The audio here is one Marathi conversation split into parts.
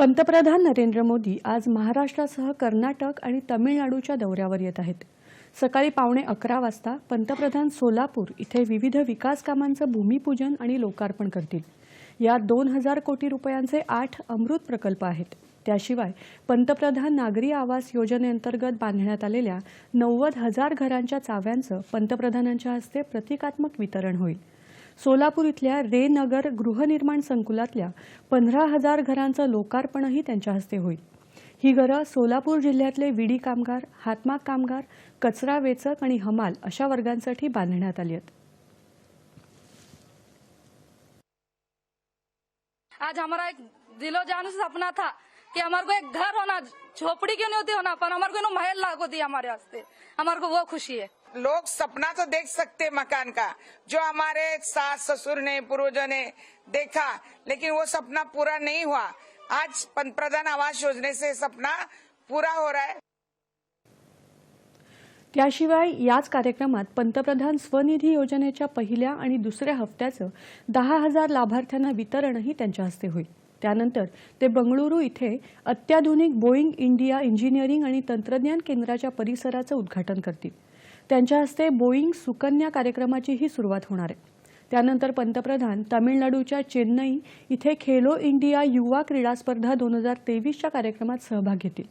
पंतप्रधान नरेंद्र मोदी आज महाराष्ट्रासह कर्नाटक आणि तमिळनाडूच्या दौऱ्यावर येत आहेत. सकाळी पावणे अकरा वाजता पंतप्रधान सोलापूर इथे विविध विकास कामांचं भूमिपूजन आणि लोकार्पण करतील. यात दोन हजार कोटी रुपयांचे आठ अमृत प्रकल्प आहेत. त्याशिवाय पंतप्रधान नागरी आवास योजनेअंतर्गत बांधण्यात आलेल्या नव्वद हजार घरांच्या चाव्यांचं पंतप्रधानांच्या हस्ते प्रतिकात्मक वितरण होईल. सोलापूर इथल्या रे नगर गृहनिर्माण संकुलातल्या पंधरा हजार घरांचं लोकार्पणही त्यांच्या हस्ते होईल. ही घरं सोलापूर जिल्ह्यातले विडी कामगार हातमाग कामगार कचरा वेचक आणि हमाल अशा वर्गांसाठी बांधण्यात आली आहेत. आज हमारा एक दिलो जान से सपना था कि हमारे को एक घर होना झोपड़ी क्यों नहीं होती होना पर हमारे को महल लाग होती हमारे वास्ते। हमारे को वो खुशी है। लोग सपना तो देख सकते मकान का। जो हमारे सास ससुर ने पूर्वजों ने देखा लेकिन वो सपना पूरा नहीं हुआ। आज पंतप्रधान आवास योजने से सपना पूरा हो रहा है। त्याशिवाय याच कार्यक्रमात पंतप्रधान स्वनिधी योजनेच्या पहिल्या आणि दुसऱ्या हप्त्याचं दहा हजार लाभार्थ्यांना वितरणही त्यांच्या हस्ते होईल. त्यानंतर ते बंगळुरू इथे अत्याधुनिक बोईंग इंडिया इंजिनिअरिंग आणि तंत्रज्ञान केंद्राच्या परिसराचं उद्घाटन करतील. त्यांच्या हस्ते बोईंग सुकन्या कार्यक्रमाचीही सुरुवात होणार आहे. त्यानंतर पंतप्रधान तामिळनाडूच्या चेन्नई इथे खेलो इंडिया युवा क्रीडा स्पर्धा दोन हजार तेवीसच्या कार्यक्रमात सहभाग घेतील.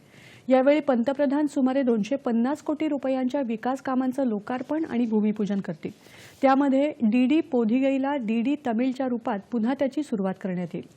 यावेळी पंतप्रधान सुमारे दोनशे पन्नास कोटी रुपयांच्या विकास कामांचं लोकार्पण आणि भूमिपूजन करतील. त्यामध्ये डीडी पोधिगईला डीडी तमिळच्या रूपात पुन्हा त्याची सुरुवात करण्यात येईल.